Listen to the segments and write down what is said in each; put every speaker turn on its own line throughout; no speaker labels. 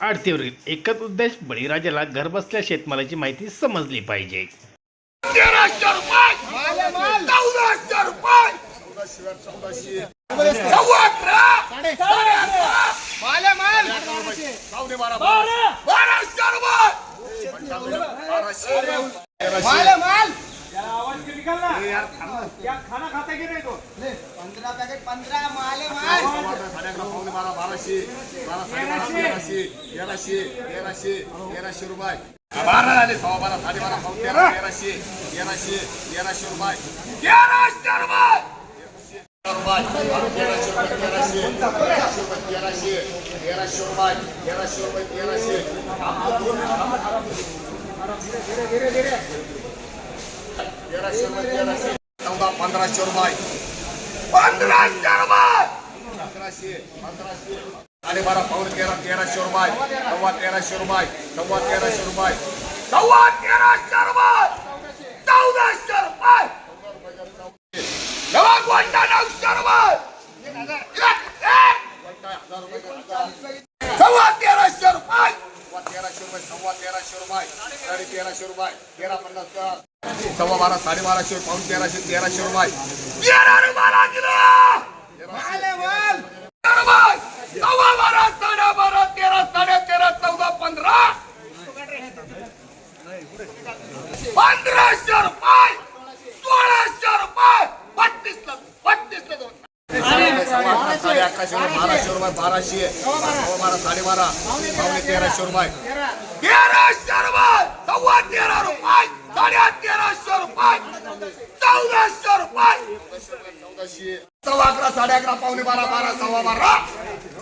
आरतीवरील एकच उद्देश बळीराजाला घरबसल्या शेतमालाची माहिती समजली पाहिजे.
तेराशे
पंधरा पॅकेट पंधरा माले माल
अकरा पावणे बारा बाराशे. बारा साडेबारा तेराशे. तेराशे तेराशे तेराशे रुपये. बारा झाले सव्वा बारा साडेबारा पाऊन तेरा तेराशे तेराशे तेराशे रुपये. तेराशे रुपये! तेराशे रुपये तेराशे तेराशे रुपये तेराशे तेराशे रुपये तेराशे रुपये तेराशे तेराशे तेराशे चौदा पंधराशे रुपये पंधराशे रुपये पंधराशे पंधराशे साडेबारा पाऊन तेरा तेराशे रुपये सव्वा तेराशे रुपये सव्वा तेराशे रुपये सव्वा तेराशे रुपये चौदाशे रुपये नवा गोंडा नऊशे रुपये सव्वा तेराशे रुपये सव्वा तेराशे रुपये सव्वा तेराशे रुपये साडे तेराशे रुपये तेरा. पन्नास सव्वा बारा साडेबाराशे पाऊन तेराशे तेराशे रुपये. सव्वा बारा साडे बारा तेरा साडे तेरा चौदा पंधरा. पंधराशे रुपये! सोळाशे रुपये! बत्तीस बत्तीस दोन. साडे अकराशे रुपये बाराशे रुपये बाराशे. सव्वा बारा. साडेबारा पावणे तेराशे रुपये. तेराशे रुपये! सव्वा तेरा रुपये! साडे तेराशे रुपये चौदाशे रुपये चौदाशे सव्वा अकरा साडे अकरा पावणे बारा बारा सव्वा बारा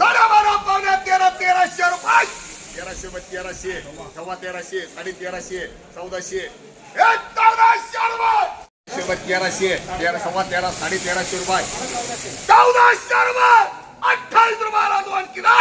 साडे बारा पावणे तेरा तेराशे रुपये तेराशे तेराशे सव्वा तेराशे साडे तेराशे चौदाशे चौदाशे रुपये तेराशे तेरा सव्वा तेरा साडे तेराशे रुपये चौदाशे रुपये अठ्ठावीस रुपयाला दोन किलो